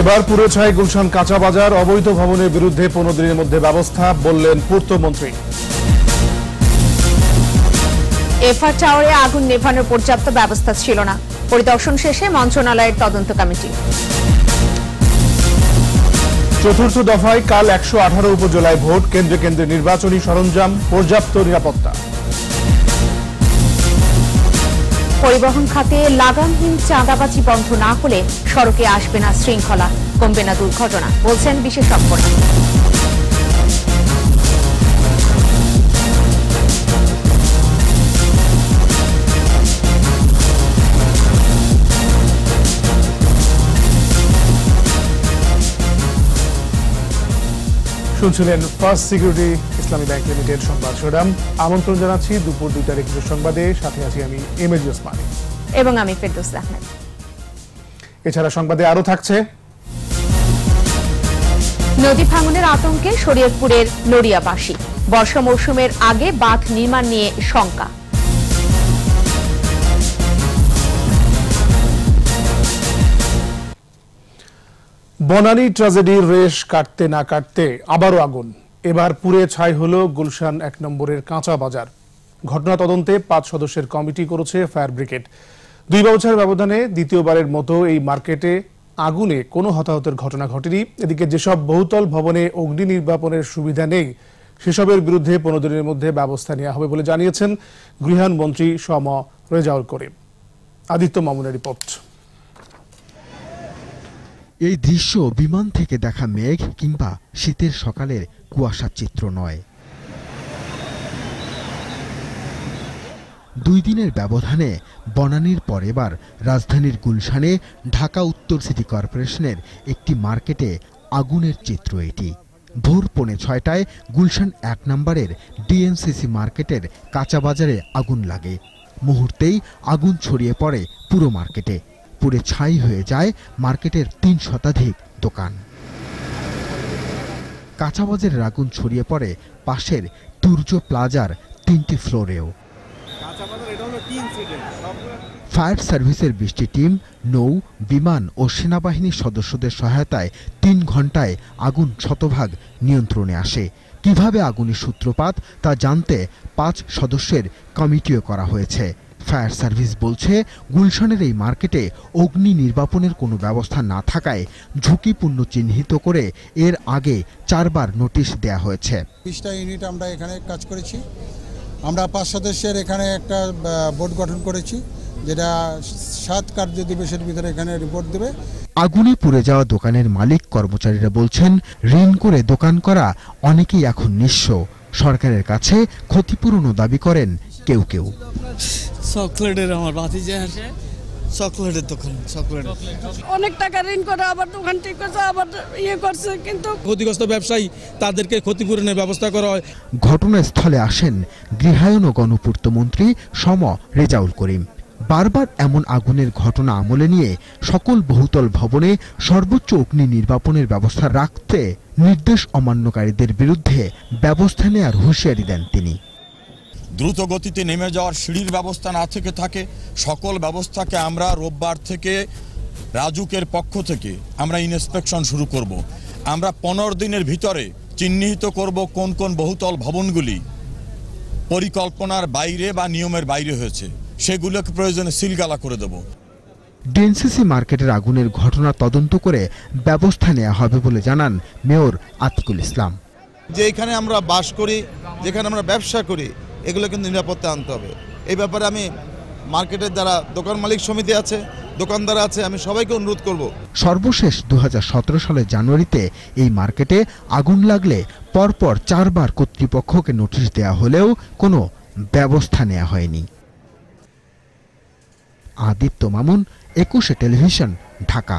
এবার পুরো ছাই গুলশান কাঁচা বাজার অবৈধ ভবনের বিরুদ্ধে পনেরো দিনের মধ্যে ব্যবস্থা বললেন পূর্তমন্ত্রী এফআর টাওয়ারে আগুন নেভানোর পর্যাপ্ত ব্যবস্থা ছিল না। পরিদর্শন শেষে মন্ত্রণালয়ের তদন্ত কমিটি। চতুর্থ দফায় কাল একশো আঠারো উপজেলায় ভোট কেন্দ্রে কেন্দ্রে নির্বাচনী সরঞ্জাম পর্যাপ্ত নিরাপত্তা। পরিবহন খাতে লাগামহীন চাঁদাবাজি বন্ধ না হলে সড়কে আসবে না শৃঙ্খলা। কমবে না দুর্ঘটনা, বলছেন বিশেষজ্ঞরা। শুনছিলেন first security Islami bank limited সংবাদ শিরোনাম। আমন্ত্রণ জানাচ্ছি দুপুর দুইটার একুশের সংবাদে। সাথে আছি আমি এম এজ ওসমানী এবং আমি ফেরদৌস আহমেদ। এছাড়া সংবাদে আরও থাকছে। নদী ভাঙনের আতঙ্কে শরীয়তপুরের নড়িয়াবাসী। বর্ষা মৌসুমের আগে বাঁধ নির্মাণ নিয়ে শঙ্কা। বনানী ট্র্যাজেডির রেশ কাটতে না কাটতে আবারও আগুন। এবার পুড়ে ছাই হল গুলশান এক নম্বরের কাঁচা বাজার। ঘটনা তদন্তে পাঁচ সদস্যের কমিটি করেছে ফায়ার ব্রিগেড। দুই বছর ব্যবধানে দ্বিতীয়বারের মতো এই মার্কেটে আগুনে কোনো হতাহতের ঘটনা ঘটেনি। এদিকে যেসব বহুতল ভবনে অগ্নি নির্বাপনের সুবিধা নেই, সেসবের বিরুদ্ধে পনেরো দিনের মধ্যে ব্যবস্থা নেওয়া হবে বলে জানিয়েছেন গৃহায়ণ মন্ত্রী সম রেজাউল করিম আদিত্য মামুনের রিপোর্ট। এই দৃশ্য বিমান থেকে দেখা মেঘ কিংবা শীতের সকালের কুয়াশার চিত্র নয়। দুই দিনের ব্যবধানে বনানীর পর এবার রাজধানীর গুলশানে ঢাকা উত্তর সিটি কর্পোরেশনের একটি মার্কেটে আগুনের চিত্র এটি। ভোর পৌনে ছয়টায় গুলশান এক নম্বরের ডিএমসিসি মার্কেটের কাঁচা বাজারে আগুন লাগে। মুহূর্তেই আগুন ছড়িয়ে পড়ে পুরো মার্কেটে। পুড়ে ছাই হয়ে যায় মার্কেটের তিন শতাধিক দোকান। কাঁচাবাজারের আগুন ছড়িয়ে পড়ে পাশের তুর্য প্লাজার তিনটি ফ্লোরেও। ফায়ার সার্ভিসের বিশটি টিম নৌ বিমান ও সেনাবাহিনীর সদস্যদের সহায়তায় তিন ঘন্টায় আগুন শতভাগ নিয়ন্ত্রণে আসে। কীভাবে আগুনের সূত্রপাত তা জানতে পাঁচ সদস্যের কমিটিও করা হয়েছে। ফায়ার সার্ভিস বলছে গুলশানের এই মার্কেটে অগ্নি নির্বাপনের কোনো ব্যবস্থা না থাকায় ঝুঁকিপূর্ণ চিহ্নিত করে এর আগে চারবার নোটিশ দেয়া হয়েছে। বিশটা ইউনিট আমরা এখানে কাজ করেছি। আমরা পাঁচ সদস্যের এখানে একটা বোর্ড গঠন করেছি যেটা সাত কার্য দিবসের ভিতরে এখানে রিপোর্ট দেবে। আগুনে পুড়ে যাওয়া দোকানের মালিক কর্মচারীরা বলছেন ঋণ করে দোকান করা অনেকেই এখন নিঃস্ব। সরকারের কাছে ক্ষতিপূরণও দাবি করেন কেউ কেউ। চকলেটের আমার বাতি যে ভাতিজা চকলেটের দোকান চকলেট। অনেক টাকা ঋণ করে আবার দোকান ঠিক করছে আবার ইয়ে করছে কিন্তু ক্ষতিগ্রস্ত ব্যবসায়ী তাদেরকে ক্ষতিপূরণের ব্যবস্থা করা হয়। ঘটনাস্থলে আসেন গৃহায়ন ও গণপূর্ত মন্ত্রী সম রেজাউল করিম। বারবার এমন আগুনের ঘটনা আমলে নিয়ে সকল বহুতল ভবনে সর্বোচ্চ অগ্নি নির্বাপনের ব্যবস্থা রাখতে নির্দেশ অমান্যকারীদের বিরুদ্ধে ব্যবস্থা নেয়ার হুঁশিয়ারি দেন তিনি। দ্রুত গতিতে নেমে যাওয়ার সিঁড়ির ব্যবস্থা না থেকে থাকে সকল ব্যবস্থাকে আমরা রোববার থেকে রাজুকের পক্ষ থেকে আমরা ইন্সপেকশন শুরু করব। আমরা পনেরো দিনের ভিতরে চিহ্নিত করব কোন কোন বহুতল ভবনগুলি পরিকল্পনার বাইরে বা নিয়মের বাইরে হয়েছে। সেগুলোকে প্রয়োজনে সিলগালা করে দেব। ডিএনসিসি মার্কেটের আগুনের ঘটনা তদন্ত করে ব্যবস্থা নেওয়া হবে বলে জানান মেয়র আতিকুল ইসলাম। যে এখানে আমরা বাস করি যেখানে আমরা ব্যবসা করি এগুলো কিন্তু নিরাপত্তা আনতে হবে। এই ব্যাপারে আমি মার্কেটের যারা দোকান মালিক সমিতি আছে দোকানদার আছে আমি সবাইকে অনুরোধ করব। সর্বশেষ দু সালের জানুয়ারিতে এই মার্কেটে আগুন লাগলে পরপর চারবার কর্তৃপক্ষকে নোটিশ দেয়া হলেও কোনো ব্যবস্থা নেওয়া হয়নি। আদিত্য মামুন একুশে টেলিভিশন ঢাকা।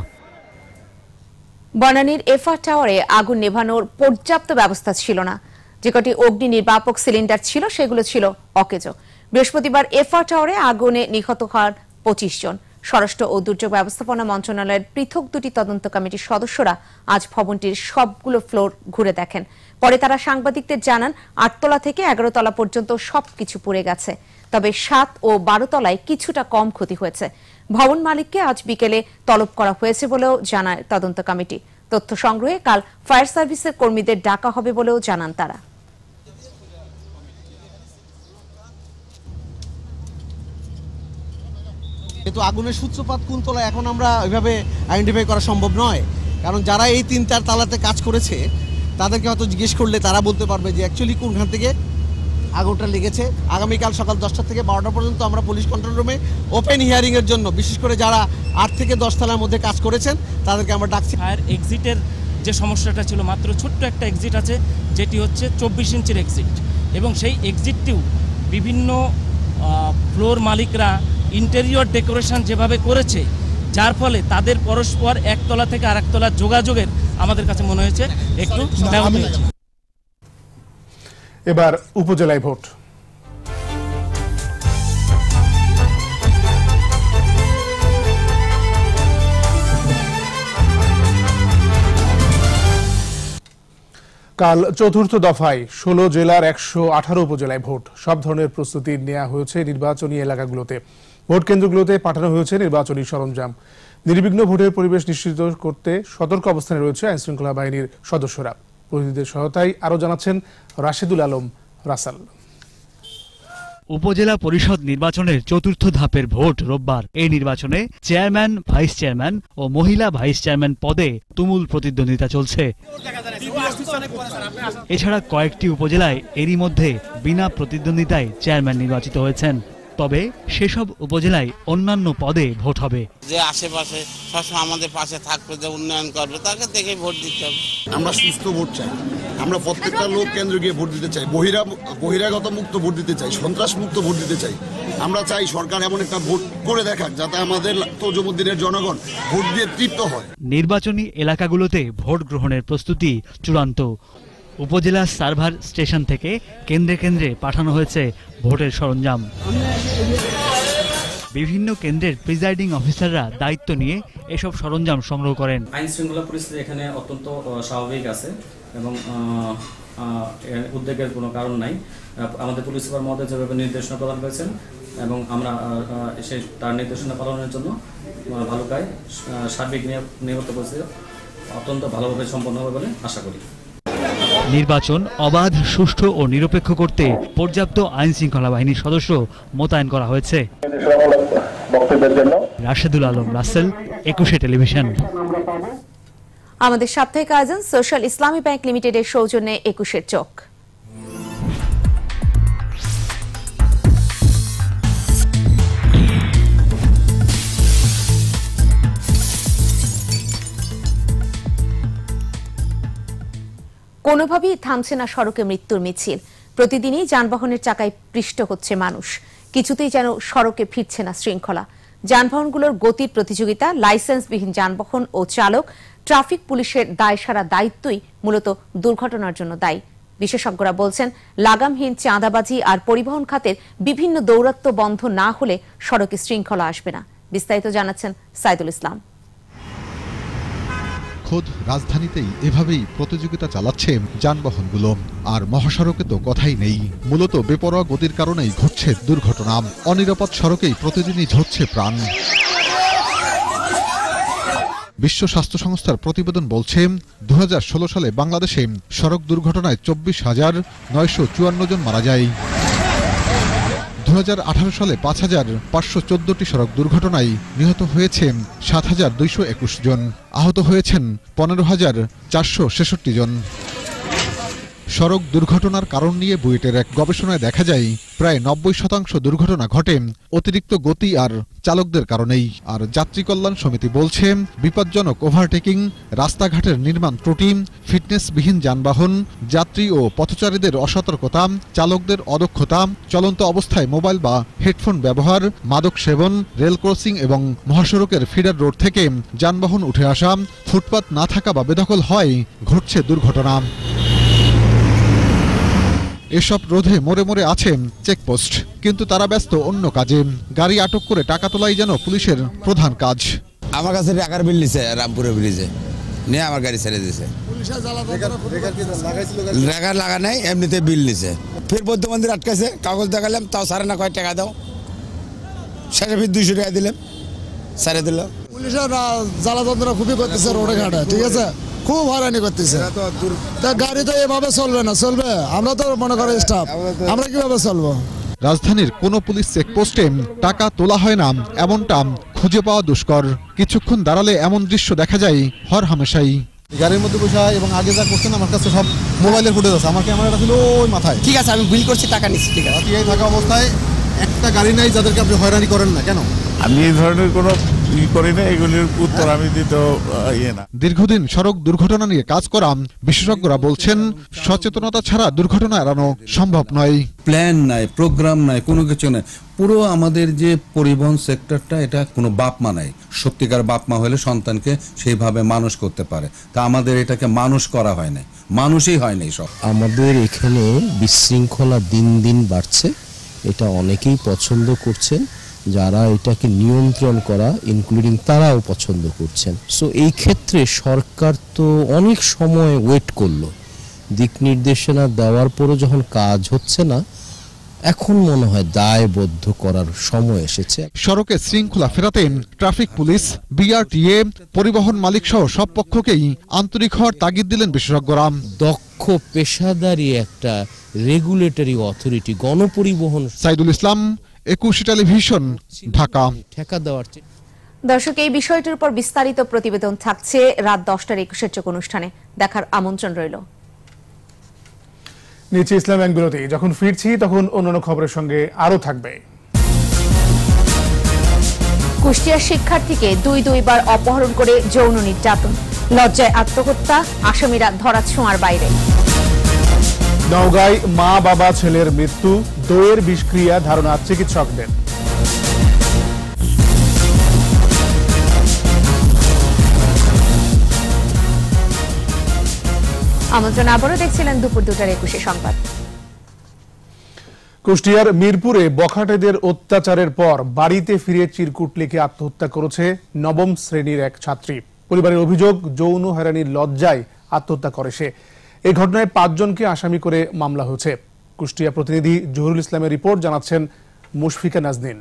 বনানীর এফআর টাওয়ারে আগুন নেভানোর পর্যাপ্ত ব্যবস্থা ছিল না। যে কটি অগ্নি নির্বাপক সিলিন্ডার ছিল, সেগুলো ছিল অকেজো। বৃহস্পতিবার এফআর টাওয়ারে আগুনে নিহত হন পঁচিশ জন। স্বরাষ্ট্র ও দুর্যোগ ব্যবস্থাপনা মন্ত্রণালয়ের পৃথক দুটি তদন্ত কমিটির সদস্যরা আজ ভবনটির সবগুলো ফ্লোর ঘুরে দেখেন। পরে তারা সাংবাদিকদের জানান, আটতলা থেকে এগারো তলা পর্যন্ত সবকিছু পুড়ে গেছে। তবে সাত ও বারো তলায় কিছুটা কম ক্ষতি হয়েছে। ভবন মালিককে আজ বিকেলে তলব করা হয়েছে বলেও জানায় তদন্ত কমিটি। তথ্য সংগ্রহে কাল ফায়ার সার্ভিসের কর্মীদের ডাকা হবে বলেও জানান তারা। কিন্তু আগুনের সূত্রপাত কোন তলা এখন আমরা ওইভাবে আইডেন্টিফাই করা সম্ভব নয়। কারণ যারা এই তিন চার তালাতে কাজ করেছে, তাদেরকে হয়তো জিজ্ঞেস করলে তারা বলতে পারবে যে অ্যাকচুয়ালি কোনখান থেকে আগুনটা লেগেছে। আগামীকাল সকাল দশটা থেকে বারোটা পর্যন্ত আমরা পুলিশ কন্ট্রোল রুমে ওপেন হিয়ারিংয়ের জন্য, বিশেষ করে যারা আট থেকে দশ তলার মধ্যে কাজ করেছেন, তাদেরকে আমরা ডাকছি। ফায়ার এক্সিটের যে সমস্যাটা ছিল, মাত্র ছোট্ট একটা এক্সিট আছে, যেটি হচ্ছে চব্বিশ ইঞ্চির এক্সিট এবং সেই এক্সিটটিও বিভিন্ন ফ্লোর মালিকরা ইন্টেরিয়র ডেকোরেশন যেভাবে করেছে যার ফলে তাদের পরস্পর একতলা থেকে আরেকতলা যোগাযোগের আমাদের কাছে মনে হয়েছে একটু এবার উপজেলায় ভোট। কাল চতুর্থ দফায় ষোলো জেলার একশো আঠারো উপজেলায় ভোট। সব ধরনের প্রস্তুতি নেওয়া হয়েছে নির্বাচনী এলাকাগুলোতে। ভোট কেন্দ্রগুলোতে পাঠানো হয়েছে নির্বাচনী সরঞ্জাম। নির্বিঘ্ন ভোটের পরিবেশ নিশ্চিত করতে সতর্ক অবস্থানে রয়েছে আইনশৃঙ্খলা বাহিনীর সদস্যরা। প্রতিনিধিদের সহায়তায় আরও জানাচ্ছেন রাশেদুল আলম রাসাল। উপজেলা পরিষদ নির্বাচনের চতুর্থ ধাপের ভোট রোববার। এই নির্বাচনে চেয়ারম্যান, ভাইস চেয়ারম্যান ও মহিলা ভাইস চেয়ারম্যান পদে তুমুল প্রতিদ্বন্দ্বিতা চলছে। এছাড়া কয়েকটি উপজেলায় এরই মধ্যে বিনা প্রতিদ্বন্দ্বিতায় চেয়ারম্যান নির্বাচিত হয়েছেন। তবে সেসব উপজেলায় অন্যান্য পদে ভোট হবে। যে আশেপাশে সবসময় আমাদের পাশে থাকবে যে উন্নয়ন করবে তাকে দেখে ভোট দিতে হবে। আমরা সুস্থ ভোট চাই। আমরা প্রত্যেকটা লোক কেন্দ্র গিয়ে ভোট দিতে চাই। বহিরা বহিরাগত মুক্ত ভোট দিতে চাই সন্ত্রাস মুক্ত ভোট দিতে চাই। আমরা চাই সরকার এমন একটা ভোট করে দেখাক যাতে আমাদের তজুমুদ্দিনের জনগণ ভোট দিয়ে তৃপ্ত হয়। নির্বাচনী এলাকাগুলোতে ভোট গ্রহণের প্রস্তুতি চূড়ান্ত। উপজেলা সার্ভার স্টেশন থেকে কেন্দ্রে কেন্দ্রে পাঠানো হয়েছে ভোটের সরঞ্জাম। বিভিন্ন কেন্দ্রের প্রিজাইডিং অফিসাররা দায়িত্ব নিয়ে এসব সরঞ্জাম সংগ্রহ করেন। আইন শৃঙ্খলা পরিস্থিতি এখানে অত্যন্ত স্বাভাবিক আছে এবং উদ্বেগের কোনো কারণ নাই। আমাদের পুলিশ সুপার মহোদয় যেভাবে নির্দেশনা প্রদান করেছেন এবং আমরা সেই তার নির্দেশনা পালনের জন্য ভালুকায় সার্বিক নিরাপ- নিরাপত্তা পরিস্থিতি অত্যন্ত ভালোভাবে সম্পন্ন হবে বলে আশা করি। নির্বাচন অবাধ সুষ্ঠু ও নিরপেক্ষ করতে পর্যাপ্ত আইন শৃঙ্খলা বাহিনীর সদস্য মোতায়েন করা হয়েছে। রাশেদুল আলম রাসেল একুশে টেলিভিশন। আমাদের সাপ্তাহিক আয়োজন সোশ্যাল ইসলামী ব্যাংক লিমিটেডের সৌজন্যে একুশের চোখ কোনোভাবেই থামছে না সড়কে মৃত্যুর মিছিল। প্রতিদিনই যানবাহনের চাকায় পৃষ্ঠ হচ্ছে মানুষ। কিছুতেই যেন সড়কে ফিরছে না শৃঙ্খলা। যানবাহনগুলোর গতির প্রতিযোগিতা, লাইসেন্সবিহীন যানবাহন ও চালক, ট্রাফিক পুলিশের দায় সারা দায়িত্বই মূলত দুর্ঘটনার জন্য দায়ী। বিশেষজ্ঞরা বলছেন, লাগামহীন চাঁদাবাজি আর পরিবহন খাতের বিভিন্ন দৌরাত্ম্য বন্ধ না হলে সড়কে শৃঙ্খলা আসবে না। বিস্তারিত জানাচ্ছেন সাইদুল ইসলাম। খোদ রাজধানীতেই এভাবেই প্রতিযোগিতা চালাচ্ছে যানবাহনগুলো। আর মহাসড়কে তো কথাই নেই। মূলত বেপরোয়া গতির কারণেই ঘটছে দুর্ঘটনা। অনিরাপদ সড়কেই প্রতিদিনই ঝরছে প্রাণ। বিশ্ব স্বাস্থ্য সংস্থার প্রতিবেদন বলছে দু হাজার ষোলো সালে বাংলাদেশে সড়ক দুর্ঘটনায় চব্বিশ হাজার নয়শো জন মারা যায়। দু হাজার আঠারো সালে পাঁচ হাজার পাঁচশো চোদ্দটি সড়ক দুর্ঘটনায় নিহত হয়েছে সাত হাজার দুইশো একুশ জন। আহত হয়েছেন পনেরো হাজার চারশো ছেষট্টি জন। সড়ক দুর্ঘটনার কারণ নিয়ে বুয়েটের এক গবেষণায় দেখা যায়, প্রায় নব্বই শতাংশ দুর্ঘটনা ঘটে অতিরিক্ত গতি আর চালকদের কারণেই। আর যাত্রী কল্যাণ সমিতি বলছে, বিপজ্জনক ওভারটেকিং, রাস্তাঘাটের নির্মাণ ত্রুটি, ফিটনেসবিহীন যানবাহন, যাত্রী ও পথচারীদের অসতর্কতা, চালকদের অদক্ষতা, চলন্ত অবস্থায় মোবাইল বা হেডফোন ব্যবহার, মাদক সেবন, রেল ক্রসিং এবং মহাসড়কের ফিডার রোড থেকে যানবাহন উঠে আসা, ফুটপাত না থাকা বা বেদখল হয়, ঘটছে দুর্ঘটনা। এসব রোধে মোড়ে মোড়ে আছে চেকপোস্ট। কিন্তু তারা ব্যস্ত অন্য কাজে। গাড়ি আটক করে টাকা তোলাই যেন পুলিশের প্রধান কাজ। আমার কাছে টাকার বিল নিছে রামপুরে ব্রিজে। নিয়ে আমার গাড়ি ছেড়ে দিছে। রেগার লাগা নাই এমনিতে বিল নিছে ফের বৌদ্ধ মন্দির আটকাছে কাগজ দেখালাম তাও সাড়ে না কয় টাকা দাও। শেষে ফির দুইশো টাকা দিলাম ছেড়ে দিল। পুলিশের জ্বালাতন্ত্র খুবই করতেছে রোডে ঘাটে ঠিক আছে? খুব হয়রানি করতেছে। তা গাড়ি তো এভাবে চলবে না চলবে? আমরা তো মনে করো স্টাফ আমরা কীভাবে চলবো? রাজধানীর কোনো পুলিশ চেকপোস্টে টাকা তোলা হয় না এমনটা খুঁজে পাওয়া দুষ্কর। কিছুক্ষণ দাঁড়ালে এমন দৃশ্য দেখা যায় হর হামেশাই। গাড়ির মধ্যে বসে এবং আগে যা করছেন আমার কাছে সব মোবাইলের ফুটেজ আছে। আমার ক্যামেরাটা ছিল ওই মাথায়। ঠিক আছে আমি বিল করছি টাকা নিচ্ছি ঠিক আছে। থাকা অবস্থায় একটা গাড়ি নাই যাদেরকে আপনি হয়রানি করেন না কেন? আমি এই ধরনের কোনো ই করি না এগুলির উত্তর আমি দিতে ইয়ে না। দীর্ঘদিন সড়ক দুর্ঘটনা নিয়ে কাজ করা বিশেষজ্ঞরা বলছেন সচেতনতা ছাড়া দুর্ঘটনা এড়ানো সম্ভব নয়। প্ল্যান নাই প্রোগ্রাম নাই কোনো কিছু নাই। পুরো আমাদের যে পরিবহন সেক্টরটা এটা কোনো বাপ মা নাই। সত্যিকার বাপ মা হলে সন্তানকে সেইভাবে মানুষ করতে পারে। তা আমাদের এটাকে মানুষ করা হয় নাই। মানুষই হয় নাই সব। আমাদের এখানে বিশৃঙ্খলা দিন দিন বাড়ছে। এটা অনেকেই পছন্দ করছেন। যারা এটাকে নিয়ন্ত্রণ করা ইনক্লুডিং তারাও পছন্দ করছেন। সো এই ক্ষেত্রে সরকার তো অনেক সময় ওয়েট করল। দিক নির্দেশনা দেওয়ার পরও যখন কাজ হচ্ছে না এখন মনে হয় দায়বদ্ধ করার সময় এসেছে। সড়কে শৃঙ্খলা ফেরাতে ট্রাফিক পুলিশ বিআরটিএ পরিবহন মালিক সহ সব পক্ষকেই আন্তরিক হওয়ার তাগিদ দিলেন বিশেষজ্ঞরা। দক্ষ পেশাদারি একটা রেগুলেটরি অথরিটি গণপরিবহন সাইদুল ইসলাম একুশে টেলিভিশন ঢাকা। ঠেকা দেওয়ার দর্শক এই বিষয়টির উপর বিস্তারিত প্রতিবেদন থাকছে রাত দশটার একুশের চোখ অনুষ্ঠানে। দেখার আমন্ত্রণ রইল। নিচে ইসলাম ব্যাংক বিরতি যখন ফিরছি তখন অন্যান্য খবরের সঙ্গে আরও থাকবে। কুষ্টিয়ার শিক্ষার্থীকে দুই দুইবার অপহরণ করে যৌন নির্যাতন। লজ্জায় আত্মহত্যা আসামিরা ধরা ছোঁয়ার বাইরে। নওগাঁয় মা বাবা ছেলের মৃত্যু দইয়ের বিষক্রিয়া ধারণা চিকিৎসকদের। আমন্ত্রণ আবারও দেখছিলেন দুপুর দুটার একুশে সংবাদ। কুষ্টিয়ার মিরপুরে বখাটেদের অত্যাচারের পর বাড়িতে ফিরে চিরকুট লিখে আত্মহত্যা করেছে নবম শ্রেণির এক ছাত্রী। পরিবারের অভিযোগ যৌন হয়রানির লজ্জায় আত্মহত্যা করে সে। এই ঘটনায় পাঁচজনকে আসামি করে মামলা হয়েছে। কুষ্টিয়া প্রতিনিধি জহুরুল ইসলামের রিপোর্ট জানাচ্ছেন মুশফিকা নাজনীন।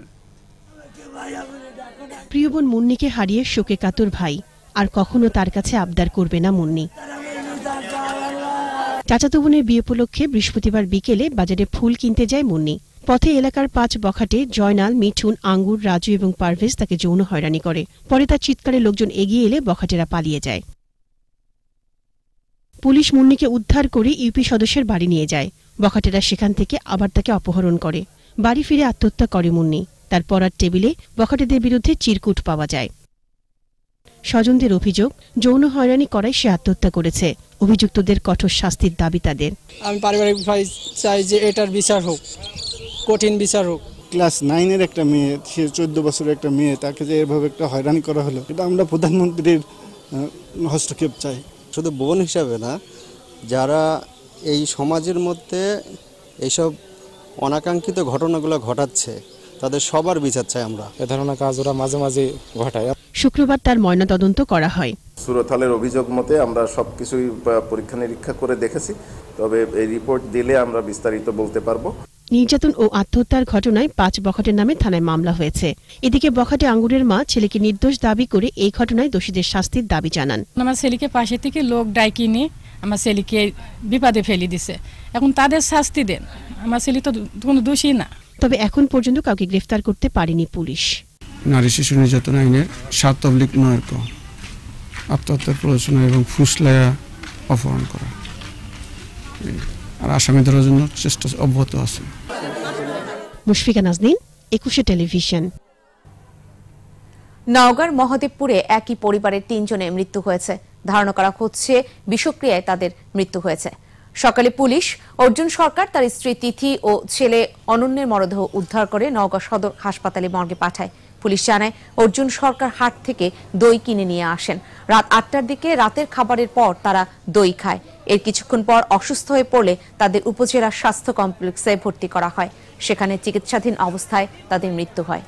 প্রিয় বোন মুন্নিকে হারিয়ে শোকে কাতর ভাই। আর কখনো তার কাছে আবদার করবে না মুন্নি। চাচাতো বোনের বিয়ে উপলক্ষে বৃহস্পতিবার বিকেলে বাজারে ফুল কিনতে যায় মুন্নি। পথে এলাকার পাঁচ বখাটে জয়নাল, মিঠুন, আঙ্গুর, রাজু এবং পারভেজ তাকে যৌন হয়রানি করে। পরে তার চিৎকারে লোকজন এগিয়ে এলে বখাটেরা পালিয়ে যায়। পুলিশ মুন্নিকে উদ্ধার করে ইউপি সদস্যের বাড়ি নিয়ে যায়। বখাটেরা সেখান থেকে আবার তাকে অপহরণ করে। বাড়ি ফিরে আত্মহত্যা করে মুন্নি। তার পড়ার টেবিলে বখাটেদের বিরুদ্ধে চিরকুট পাওয়া যায়। স্বজনদের অভিযোগ যৌন হয়রানি করায় সে আত্মহত্যা করেছে। অভিযুক্তদের কঠোর শাস্তির দাবি তাদের। আমি পারিবারিক ভাই চাই যে এটার বিচার হোক কঠিন বিচার হোক। ক্লাস নাইনের একটা মেয়ে সে চোদ্দ বছরের একটা মেয়ে তাকে যে এভাবে একটা হয়রানি করা হলো এটা আমরা প্রধানমন্ত্রীর হস্তক্ষেপ চাই। শুধু বোন হিসাবে না যারা এই সমাজের মধ্যে এইসব অনাকাঙ্ক্ষিত ঘটনাগুলো ঘটাচ্ছে তাদের সবার বিচার চাই আমরা। এ ধরনের কাজ ওরা মাঝে মাঝে ঘটায়। শুক্রবার তার ময়নাতদন্ত করা হয়। সুরথালের অভিযোগ মতে আমরা সব কিছুই পরীক্ষা নিরীক্ষা করে দেখেছি তবে এই রিপোর্ট দিলে আমরা বিস্তারিত বলতে পারব। নির্যাতন ও আত্মহত্যার ঘটনায় পাঁচ বখাটের নামে থানায় মামলা হয়েছে। এদিকে বখাটে আঙ্গুরের মা ছেলেকে নির্দোষ দাবি করে এই ঘটনায় দোষীদের শাস্তির দাবি জানান। আমার ছেলেকে পাশে থেকে লোক ডাকি নিয়ে আমার ছেলেকে বিপদে ফেলে দিছে। এখন তাদের শাস্তি দেন। আমার ছেলে তো কোনো দোষী না। তবে এখন পর্যন্ত কাউকে গ্রেফতার করতে পারেনি পুলিশ। নারী শিশু নির্যাতন আইনের সাত অবলিক নয় ক আত্মহত্যার প্ররোচনা এবং ফুসলায়া অপহরণ করা। আর আসামি ধরার জন্য চেষ্টা অব্যাহত আছে। মুশফিকা নাজনীন একুশে টেলিভিশন। নওগাঁর মহাদেবপুরে একই পরিবারের তিনজনের মৃত্যু হয়েছে। ধারণা করা হচ্ছে বিষক্রিয়ায় তাদের মৃত্যু হয়েছে। সকালে পুলিশ অর্জুন সরকার তার স্ত্রী তিথি ও ছেলে অনন্যের মরদেহ উদ্ধার করে নওগাঁ সদর হাসপাতালে মর্গে পাঠায়। পুলিশ জানায়, অর্জুন সরকার হাট থেকে দই কিনে নিয়ে আসেন। রাত আটটার দিকে রাতের খাবারের পর তারা দই খায়। এর কিছুক্ষণ পর অসুস্থ হয়ে পড়লে তাদের উপজেলা স্বাস্থ্য কমপ্লেক্সে ভর্তি করা হয়। সেখানে চিকিৎসাধীন অবস্থায় তাদের মৃত্যু হয়।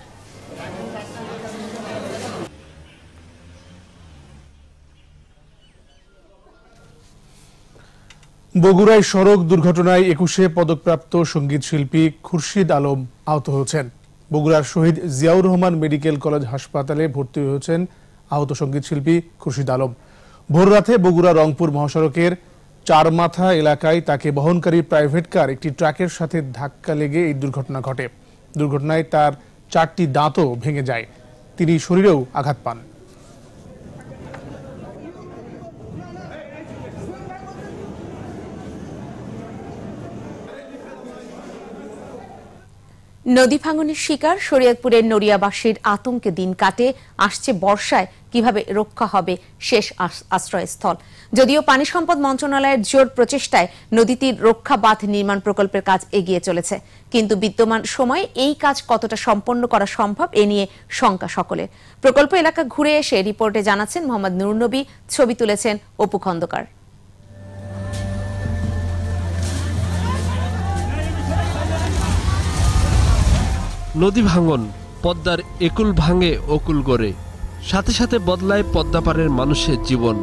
বগুড়ায় সড়ক দুর্ঘটনায় একুশে পদকপ্রাপ্ত সংগীত শিল্পী খুরশিদ আলম আহত হয়েছেন। বগুড়ার শহীদ জিয়াউর রহমান মেডিকেল কলেজ হাসপাতালে ভর্তি হয়েছেন আহত সংগীত শিল্পী খুরশিদ আলম। ভোররাতে বগুড়া রংপুর মহাসড়কের চারমাথা এলাকায় তাকে বহনকারী প্রাইভেট কার একটি ট্রাকের সাথে ধাক্কা লেগে এই দুর্ঘটনা ঘটে। দুর্ঘটনায় তার চারটি দাঁতও ভেঙে যায়। তিনি শরীরেও আঘাত পান। নদী ভাঙনের শিকার শরীয়তপুরের নড়িয়াবাসীর আতঙ্কে দিন কাটে, আসছে বর্ষায় কীভাবে রক্ষা হবে শেষ আশ্রয়স্থল। যদিও পানি সম্পদ মন্ত্রণালয়ের জোর প্রচেষ্টায় নদীটির রক্ষা বাঁধ নির্মাণ প্রকল্পের কাজ এগিয়ে চলেছে, কিন্তু বিদ্যমান সময়ে এই কাজ কতটা সম্পন্ন করা সম্ভব এ নিয়ে শঙ্কা সকলের। প্রকল্প এলাকা ঘুরে এসে রিপোর্টে জানাচ্ছেন মোহাম্মদ নুরনবী, ছবি তুলেছেন অপু খন্দকার। নদী ভাঙন, পদ্মার একুল ভাঙে অকুল গড়ে। সাথে সাথে বদলায় পদ্মাপাড়ের মানুষের জীবন।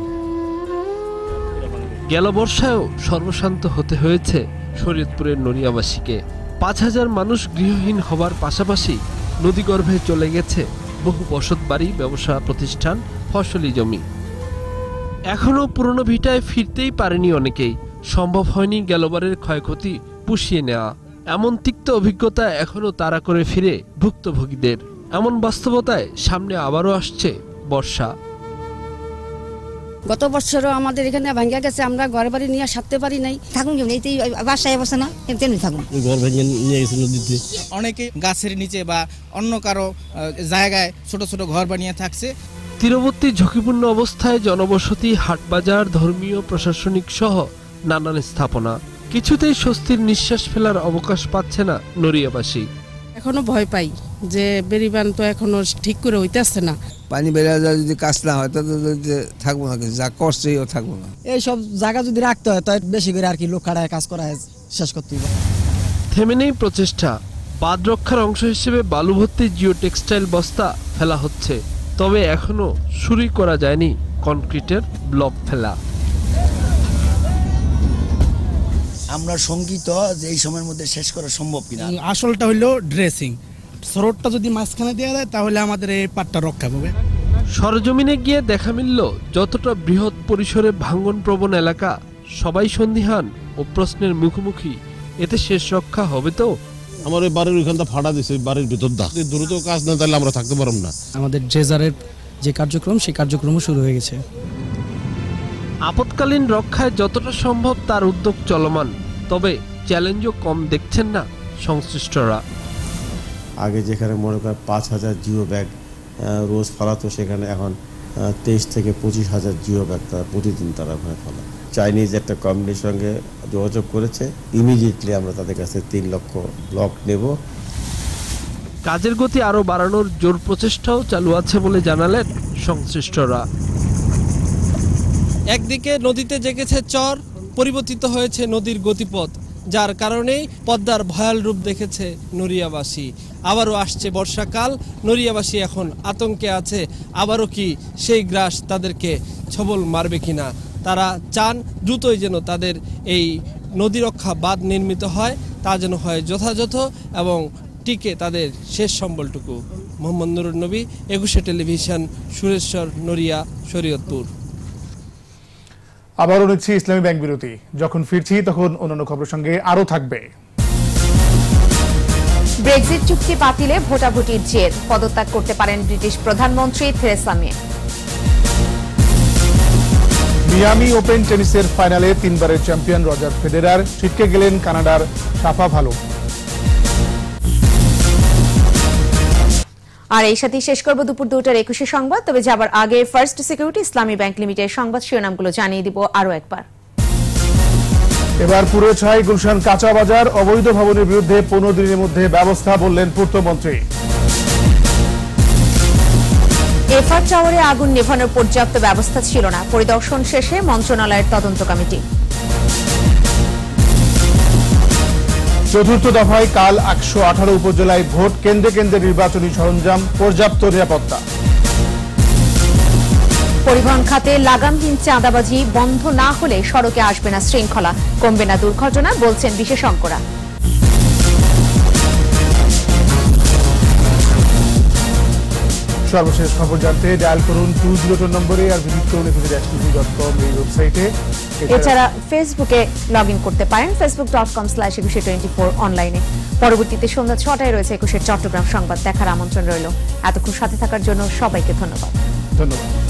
গেল বর্ষায়ও সর্বশান্ত হতে হয়েছে শরীয়তপুরের নড়িয়াবাসীকে। পাঁচ হাজার মানুষ গৃহহীন হবার পাশাপাশি নদীগর্ভে চলে গেছে বহু বসত বাড়ি, ব্যবসা প্রতিষ্ঠান, ফসলি জমি। এখনও পুরনো ভিটায় ফিরতেই পারেনি অনেকেই। সম্ভব হয়নি গেলবারের ক্ষয়ক্ষতি পুষিয়ে নেওয়া। এমন তিক্ত অভিজ্ঞতা এখনও তাড়া করে ফিরে ভুক্তভোগীদের। এমন বাস্তবতায় সামনে আবারও আসছে বর্ষা। গত বছরও আমাদের এখানে ভাঙ্গা গেছে আমরা ঘর বাড়ি নিয়ে সারতে পারি নাই। থাকুন কেমন এই বাসায় অবস্থা না তেমনি থাকুন। ঘর ভেঙে নিয়ে গেছে নদীতে। অনেকে গাছের নিচে বা অন্য কারও জায়গায় ছোট ছোট ঘর বানিয়ে থাকছে। তীরবর্তী ঝুঁকিপূর্ণ অবস্থায় জনবসতি হাটবাজার ধর্মীয় প্রশাসনিক সহ নানান স্থাপনা। কিছুতেই স্বস্তির নিঃশ্বাস ফেলার অবকাশ পাচ্ছে না নড়িয়াবাসী। এখনও ভয় পাই যে বেরিবান তো এখনও ঠিক করে হইতেছে না। পানি বেড়ে যায় যদি কাজ না হয় তাহলে তো থাকব না যা করছে ও থাকব না। এইসব জায়গা যদি রাখতে হয় তাই বেশি করে আর কি লোক খাড়ায় কাজ করা শেষ করতে হবে থেমে নেই প্রচেষ্টা। বাদ রক্ষার অংশ হিসেবে বালু ভর্তি জিও টেক্সটাইল বস্তা ফেলা হচ্ছে। তবে এখনও শুরুই করা যায়নি কনক্রিটের ব্লক ফেলা। আমরা সংগীত যে এই সময়ের মধ্যে শেষ করা সম্ভব কিনা? আসলটা হলো ড্রেসিং। সরোডটা যদি মাঝখানে দেওয়া যায় তাহলে আমাদের এই পাটটা রক্ষা পাবে। সরজমিনে গিয়ে দেখা মিলল যতটা বৃহৎ পরিসরে ভাঙ্গন প্রবণ এলাকা সবাই সন্দিহান ও প্রশ্নের মুখোমুখি। এতে শেষ রক্ষা হবে তো? আমার ওই বাড়ির ওইখানটা ফাটা দিছে ওই বাড়ির ভিতর দা। যদি দ্রুত কাজ না তাহলে আমরা থাকতে পারব না। আমাদের ড্রেজারের যে কার্যক্রম সেই কার্যক্রমও শুরু হয়ে গেছে। আপৎকালীন রক্ষায় যতটা সম্ভব তার উদ্যোগ চলমান তবে চ্যালেঞ্জও কম দেখছেন না সংশ্লিষ্টরা। আগে যেখানে মনে করেন পাঁচ হাজার জিও ব্যাগ রোজ ফলাতো সেখানে এখন তেইশ থেকে পঁচিশ হাজার জিও ব্যাগ তারা প্রতিদিন তারা ওখানে ফলায়। চাইনিজ একটা কোম্পানির সঙ্গে যোগাযোগ করেছে ইমিডিয়েটলি আমরা তাদের কাছে তিন লক্ষ ব্লক নেব। কাজের গতি আরও বাড়ানোর জোর প্রচেষ্টাও চালু আছে বলে জানালেন সংশ্লিষ্টরা। একদিকে নদীতে জেগেছে চর, পরিবর্তিত হয়েছে নদীর গতিপথ, যার কারণেই পদ্মার ভয়াল রূপ দেখেছে নড়িয়াবাসী। আবারও আসছে বর্ষাকাল, নড়িয়াবাসী এখন আতঙ্কে আছে, আবারও কি সেই গ্রাস তাদেরকে ছবল মারবে কিনা? তারা চান দ্রুতই যেন তাদের এই নদী রক্ষা বাঁধ নির্মিত হয়, তা যেন হয় যথাযথ এবং টিকে তাদের শেষ সম্বলটুকু। মোহাম্মদ নুরুল নবী, একুশে টেলিভিশন, সুরেশ্বর, নড়িয়া, শরীয়তপুর। আবারও নিচ্ছি ইসলামী ব্যাংক বিরতি। যখন ফিরছি তখন অন্যান্য খবরের সঙ্গে আরও থাকবে। ব্রেক্সিট চুক্তি বাতিলে ভোটাভুটির জের। পদত্যাগ করতে পারেন ব্রিটিশ প্রধানমন্ত্রী থেরেসা মে। মিয়ামি ওপেন টেনিসের ফাইনালে তিনবারের চ্যাম্পিয়ন রজার ফেডেরার ছিটকে গেলেন কানাডার সাফা ভালো আর এই সাথে শেষ করব দুপুর দুটার একুশে সংবাদ। তবে যাবার আগে first security Islami bank limited সংবাদ শিরোনামগুলো জানিয়ে দিব আরও একবার। এবার পুরো ছাই গুলশান কাঁচা বাজার অবৈধ ভবনের বিরুদ্ধে পনেরো দিনের মধ্যে ব্যবস্থা বললেন পূর্তমন্ত্রী। এফআর টাওয়ারে আগুন নেভানোর পর্যাপ্ত ব্যবস্থা ছিল না। পরিদর্শন শেষে মন্ত্রণালয়ের তদন্ত কমিটি। চতুর্থ দফায় কাল একশো আঠারো উপজেলায় ভোট, কেন্দ্রে কেন্দ্রে নির্বাচনী সরঞ্জাম, পর্যাপ্ত নিরাপত্তা। পরিবহন খাতে লাগামহীন চাঁদাবাজি বন্ধ না হলে সড়কে আসবে না শৃঙ্খলা। কমবে না দুর্ঘটনা, বলছেন বিশেষজ্ঞরা। সর্বশেষ খবর জানতে ডায়াল করুন টু জিরো টু নম্বরে আর ভিজিট করুন একুশে ড্যাশ টিভি ডট কম এই ওয়েবসাইটে এছাড়া ফেসবুকে লগ ইন করতে পারেন Facebook dot com slash Ekushey twenty four অনলাইনে পরবর্তীতে সন্ধ্যা ছটায় রয়েছে একুশের চট্টগ্রাম সংবাদ দেখার আমন্ত্রণ রইল। এতক্ষণ সাথে থাকার জন্য সবাইকে ধন্যবাদ। ধন্যবাদ।